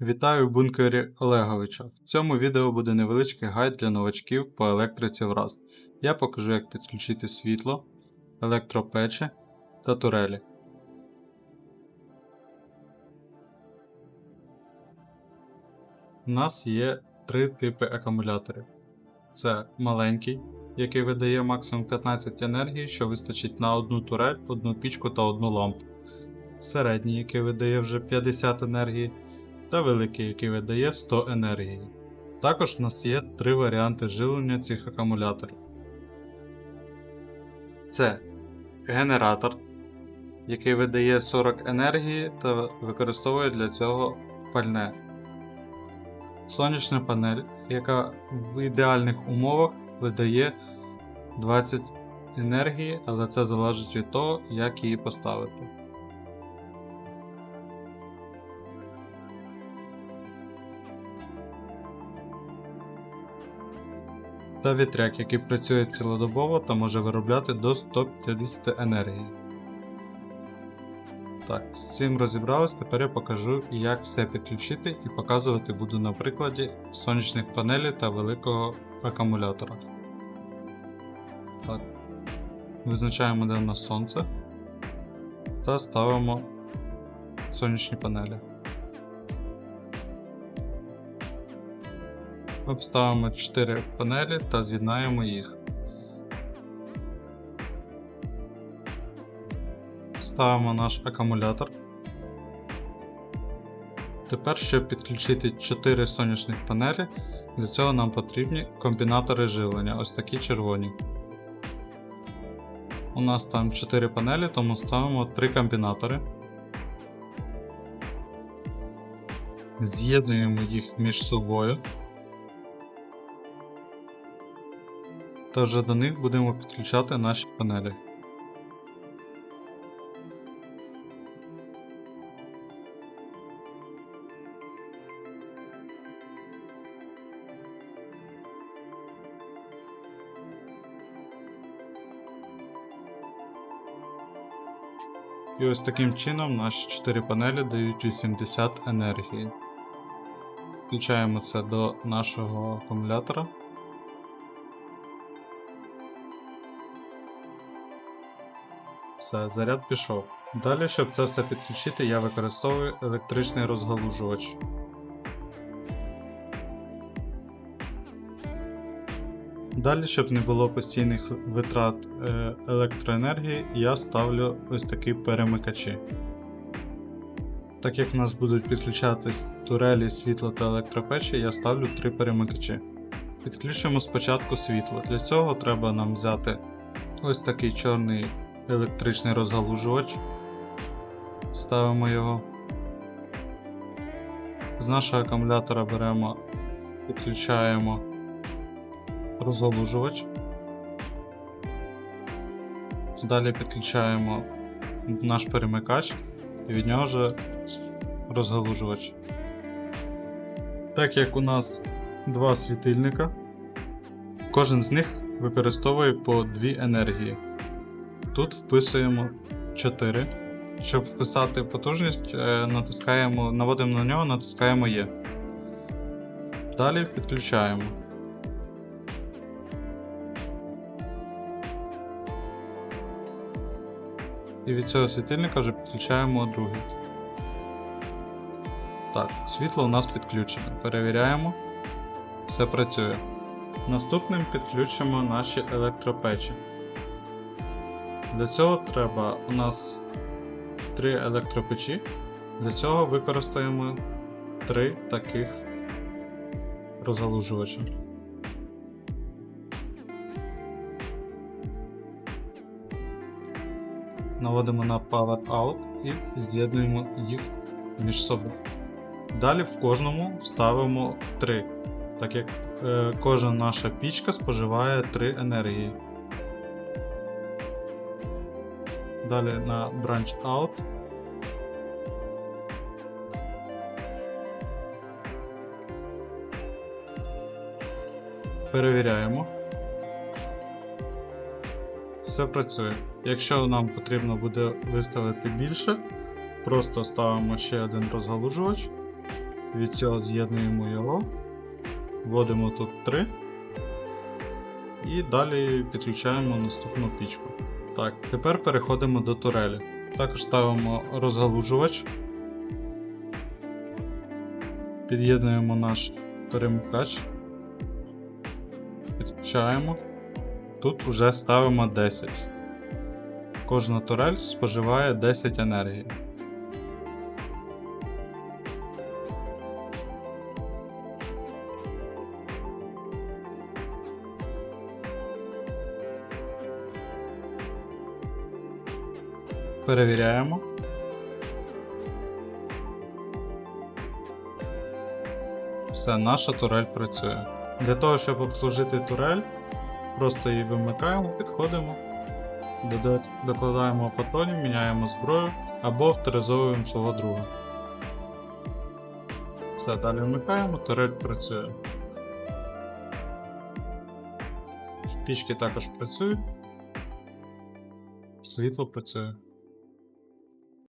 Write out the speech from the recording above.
Вітаю в бункері Олеговича. В цьому відео буде невеличкий гайд для новачків по електриці в Rust. Я покажу, як підключити світло, електропечі та турелі. У нас є три типи акумуляторів. Це маленький, який видає максимум 15 енергії, що вистачить на одну турель, одну пічку та одну лампу. Середній, який видає вже 50 енергії, та великий, який видає 100 енергії. Також у нас є три варіанти живлення цих акумуляторів. Це генератор, який видає 40 енергії та використовує для цього пальне. Сонячна панель, яка в ідеальних умовах видає 20 енергії, але це залежить від того, як її поставити. Та вітряк, який працює цілодобово та може виробляти до 150 енергії. Так, з цим розібрались, тепер я покажу, як все підключити і показувати буду на прикладі сонячних панелей та великого акумулятора. Так. Визначаємо, де у нас сонце та ставимо сонячні панелі. Обставимо 4 панелі та з'єднаємо їх. Ставимо наш акумулятор. Тепер, щоб підключити 4 сонячних панелі, для цього нам потрібні комбінатори живлення, ось такі червоні. У нас там 4 панелі, тому ставимо 3 комбінатори. З'єднуємо їх між собою. Та вже до них будемо підключати наші панелі. І ось таким чином наші 4 панелі дають 80 енергії. Включаємо це до нашого акумулятора. Все, заряд пішов. Далі, щоб це все підключити, я використовую електричний розгалужувач. Далі, щоб не було постійних витрат е, електроенергії, я ставлю ось такі перемикачі. Так як в нас будуть підключатись турелі, світло та електропечі, я ставлю три перемикачі. Підключимо спочатку світло. Для цього треба нам взяти ось такий чорний електричний розгалужувач. Ставимо його. З нашого акумулятора беремо, підключаємо розгалужувач. Далі підключаємо наш перемикач і від нього вже розгалужувач. Так як у нас два світильника, кожен з них використовує по дві енергії. Тут вписуємо 4. Щоб вписати потужність, е, натискаємо, наводимо на нього, натискаємо Є. Далі підключаємо. І від цього світильника вже підключаємо другий. Так, світло у нас підключене. Перевіряємо. Все працює. Наступним підключимо наші електропечі. Для цього треба у нас три електропечі. Для цього використаємо три таких розгалужувача. Наводимо на Power Out і з'єднуємо їх між собою. Далі в кожному вставимо 3, так як е, кожна наша пічка споживає 3 енергії. Далі на Branch Out. Перевіряємо. Все працює. Якщо нам потрібно буде виставити більше, просто ставимо ще один розгалужувач Від цього з'єднуємо його. Вводимо тут 3. І далі підключаємо наступну пічку. Так, тепер переходимо до турелі. Також ставимо розгалужувач. Під'єднуємо наш перемикач. Підключаємо. Тут вже ставимо 10. Кожна турель споживає 10 енергії. Перевіряємо. Все, наша турель працює. Для того, щоб обслужити турель, просто її вимикаємо, підходимо, докладаємо патронів, міняємо зброю або авторизовуємо свого друга. Все, далі вмикаємо, турель працює. Пічки також працюють. Світло працює.